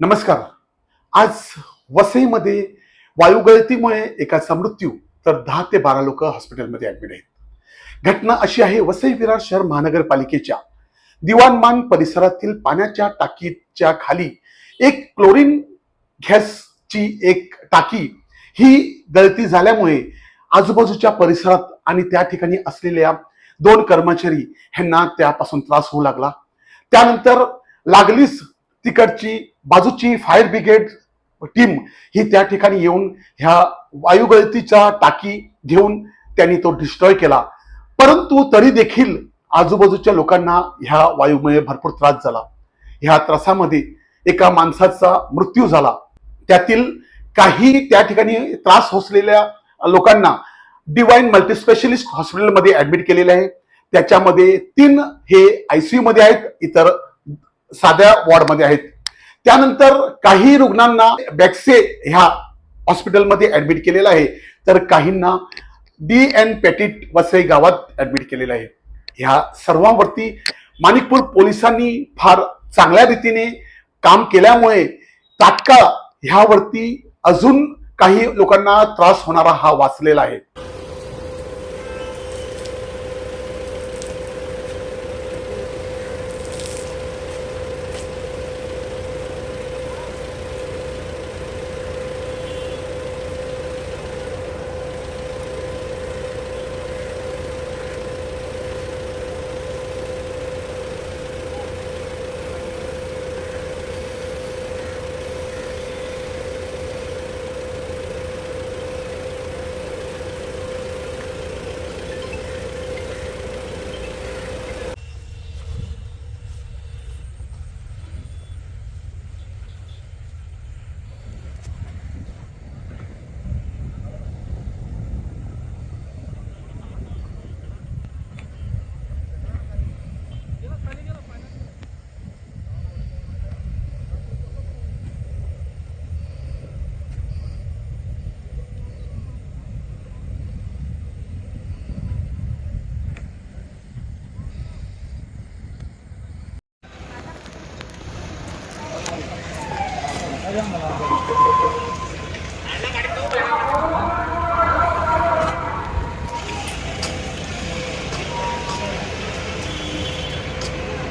नमस्कार. आज वसईमध्ये वायुगळतीमुळे एकाचा मृत्यू तर दहा ते बारा लोक हॉस्पिटलमध्ये ऍडमिट आहेत. घटना अशी आहे वसई विरार शहर महानगरपालिकेच्या दिवाणमान परिसरातील पाण्याच्या टाकीच्या खाली एक क्लोरीन गॅसची एक टाकी ही गळती झाल्यामुळे आजूबाजूच्या परिसरात आणि त्या ठिकाणी असलेल्या दोन कर्मचारी ह्यांना त्यापासून त्रास होऊ लागला. त्यानंतर लागलीच तिकडची बाजूची फायर ब्रिगेड टीम ही त्या ठिकाणी येऊन ह्या वायुगळतीचा टाकी घेऊन त्यांनी तो डिस्ट्रॉय केला. परंतु तरी देखील आजूबाजूच्या लोकांना ह्या वायूमुळे भरपूर त्रास झाला. ह्या त्रासामध्ये एका माणसाचा मृत्यू झाला. त्यातील काही त्या ठिकाणी त्रास होसलेल्या लोकांना डिवाइन मल्टीस्पेशलिस्ट हॉस्पिटलमध्ये ऍडमिट केलेले आहे. त्याच्यामध्ये तीन हे आयसीयू मध्ये आहेत इतर साध्या वॉर्डमध्ये आहेत. त्यानंतर काही रुग्णांना बॅक्से ह्या हॉस्पिटलमध्ये ऍडमिट केलेलं आहे. तर काहींना डी एन पेटिट वसई गावात ऍडमिट केलेलं आहे. ह्या सर्वांवरती माणिकपूर पोलिसांनी फार चांगल्या रीतीने काम केल्यामुळे तात्काळ ह्यावरती अजून काही लोकांना त्रास होणारा हा वाचलेला आहे.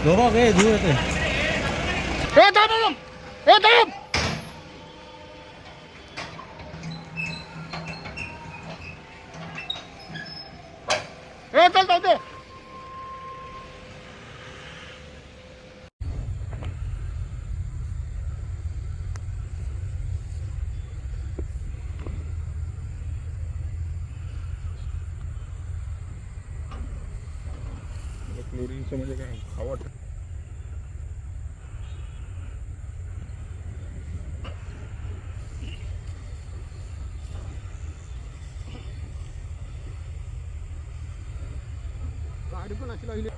너박에 누워야 돼. 야, 다음! 야, 다음! 야, 다음, 다음! क्लोरीनचं म्हणजे काय? हवा गाडी पण अशी लागली.